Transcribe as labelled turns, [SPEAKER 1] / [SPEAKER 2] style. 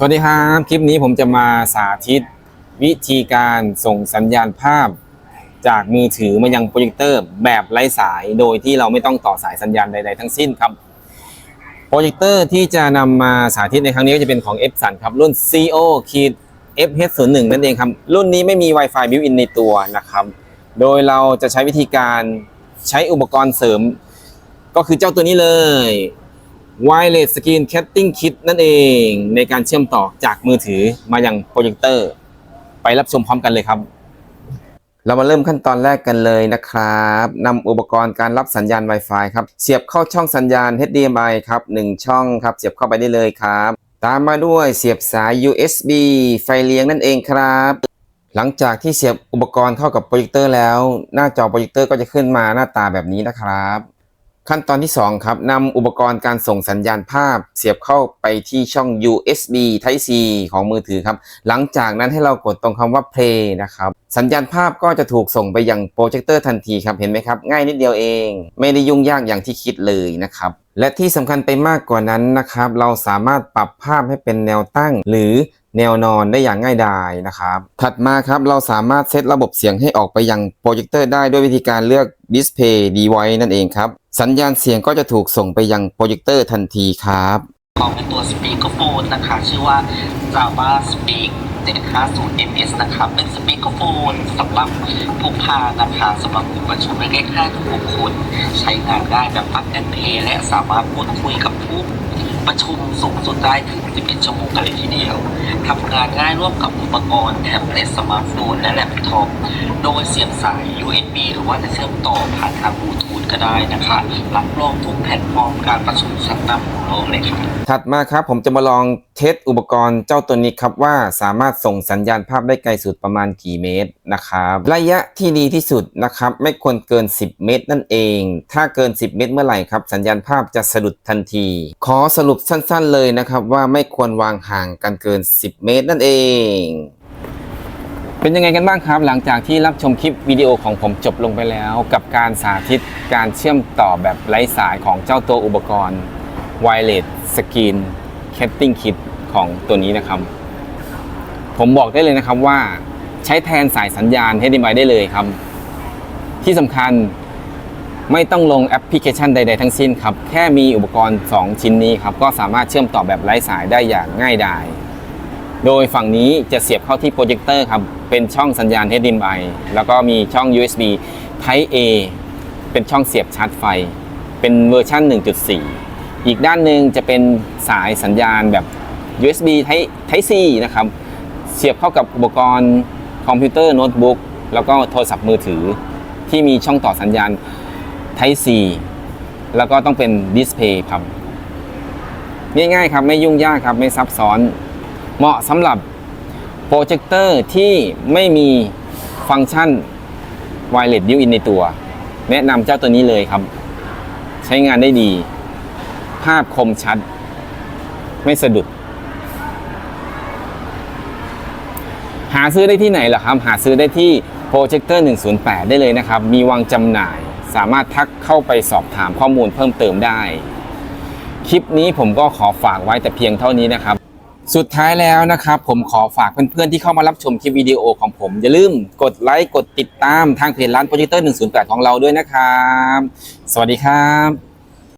[SPEAKER 1] สวัสดีครับ คลิปนี้ผมจะมาสาธิต วิธีการส่งสัญญาณภาพ จากมือถือมายังโปรเจคเตอร์แบบไร้สายโดยที่เราไม่ต้องต่อสายสัญญาณใด ๆ ทั้งสิ้นครับโปรเจคเตอร์ที่จะนำมาสาธิตในครั้งนี้ก็จะเป็นของ f s u n ครับ รุ่น CO ขีด FH01 นั่นเองครับ รุ่นนี้ไม่มี Wi-Fi built-in ในตัวนะครับ โดยเราจะใช้วิธีการใช้อุปกรณ์เสริม ก็คือเจ้าตัวนี้เลย Wireless Screen Casting Kit นั่นเองในการเชื่อมต่อจากมือถือมายังโปรเจคเตอร์ ไปรับชมพร้อมกันเลยครับ เรามาเริ่มขั้นตอนแรกกันเลยนะครับนำอุปกรณ์การรับสัญญาณ Wi-Fi ครับ เสียบเข้าช่องสัญญาณ HDMI ครับ 1 ช่องครับ เสียบเข้าไปได้เลยครับ ตามมาด้วยเสียบสาย USB ไฟเลี้ยงนั่นเองครับหลังจากที่เสียบอุปกรณ์เข้ากับโปรเจคเตอร์แล้ว หน้าจอโปรเจคเตอร์ก็จะขึ้นมาหน้าตาแบบนี้นะครับ ขั้นตอนที่ 2 ครับนำอุปกรณ์การส่งสัญญาณภาพ เสียบเข้าไปที่ช่อง USB Type C ของมือถือครับ หลังจากนั้นให้เรากดตรงคำว่า play นะครับ สัญญาณภาพก็จะถูกส่งไปยังโปรเจคเตอร์ทันทีครับ เห็นไหมครับ ง่ายนิดเดียวเอง ไม่ได้ยุ่งยากอย่างที่คิดเลยนะครับ และที่สำคัญไปมากกว่านั้นนะครับ เราสามารถปรับภาพให้เป็นแนวตั้ง หรือ แนวนอนได้อย่างง่ายดายนะครับ ถัดมาครับเราสามารถเซตระบบเสียงให้ออกไปยังโปรเจคเตอร์ได้ด้วยวิธีการเลือก Display Device นั่นเองครับ สัญญาณเสียงก็จะถูกส่งไปยังโปรเจคเตอร์ทันทีครับ
[SPEAKER 2] ของเป็นตัว Speakerphone นะคะ ชื่อว่า Java Speak 750 ms นะครับเป็น Speakerphone สำหรับพกพานะคะสำหรับกลุ่มประชุมเล็กๆ5ถึง6คน ใช้งานได้แบบปักแอนเพย์และสามารถพูดคุยกับผู้ประชุมสูงสุดได้ถึง 11 ชั่วโมงกันเลยทีเดียว ทำงานง่ายร่วมกับอุปกรณ์แท็บเล็ตสมาร์ทโฟนและแล็ปท็อป โดยเสียบสาย USB หรือว่าจะเชื่อมต่อผ่านทางบลูทูธก็ได้นะคะ รับรองทุกแพลตฟอร์มการประชุมชั้นนำ ของโลกเลยค่ะ
[SPEAKER 1] ถัดมาครับผมจะมาลองเทสอุปกรณ์เจ้าตัวนี้ครับว่าสามารถส่งสัญญาณภาพได้ไกลสุดประมาณกี่เมตรนะครับระยะที่ดีที่สุดนะครับไม่ควรเกิน 10 เมตรนั่นเอง ถ้าเกิน 10 เมตรเมื่อไหร่ครับสัญญาณภาพจะสะดุดทันที ขอสรุปสั้นๆเลยนะครับว่าไม่ควรวางห่างกันเกิน 10 เมตรนั่นเองเป็นยังไงกันบ้างครับ หลังจากที่รับชมคลิปวิดีโอของผมจบลงไปแล้ว กับการสาธิตการเชื่อมต่อแบบไร้สายของเจ้าตัวอุปกรณ์ Wireless Screen Casting Kit ของตัวนี้นะครับ ผมบอกได้เลยนะครับว่าใช้แทนสายสัญญาณ HDMI ได้เลยครับ ที่สำคัญไม่ต้องลงแอปพลิเคชันใด ๆ ทั้งสิ้นครับ แค่มีอุปกรณ์ 2 ชิ้นนี้ครับ ก็สามารถเชื่อมต่อแบบไร้สายได้อย่างง่ายดาย โดยฝั่งนี้จะเสียบเข้าที่โปรเจคเตอร์ครับ เป็นช่องสัญญาณ HDMI แล้วก็มีช่อง USB Type A เป็นช่องเสียบชาร์จไฟ เป็นเวอร์ชัน1.4 อีกด้านหนึ่งจะเป็นสายสัญญาณแบบ USB Type Type C นะครับ เสียบเข้ากับอุปกรณ์คอมพิวเตอร์โน้ตบุ๊กแล้วก็โทรศัพท์มือถือ ที่มีช่องต่อสัญญาณ Type C แล้วก็ต้องเป็นดิสเพย์ครับ ง่ายๆครับไม่ยุ่งยากครับไม่ซับซ้อน เหมาะสำหรับโปรเจคเตอร์ที่ไม่มีฟังก์ชัน Wireless built-in ในตัว แนะนำเจ้าตัวนี้เลยครับ ใช้งานได้ดีาพคมชัด ไม่สะดุด หาซื้อได้ที่ไหนล่ะครับ หาซื้อได้ที่ Projector 108 ได้เลยนะครับ มีวางจำหน่าย สามารถทักเข้าไปสอบถามข้อมูลเพิ่มเติมได้ คลิปนี้ผมก็ขอฝากไว้แต่เพียงเท่านี้นะครับ สุดท้ายแล้วนะครับ ผมขอฝากเพื่อนๆที่เข้ามารับชมคลิปวิดีโอของผม อย่าลืมกดไลค์กดติดตามทางเพจร้าน Projector 108 ของเราด้วยนะครับ สวัสดีครับ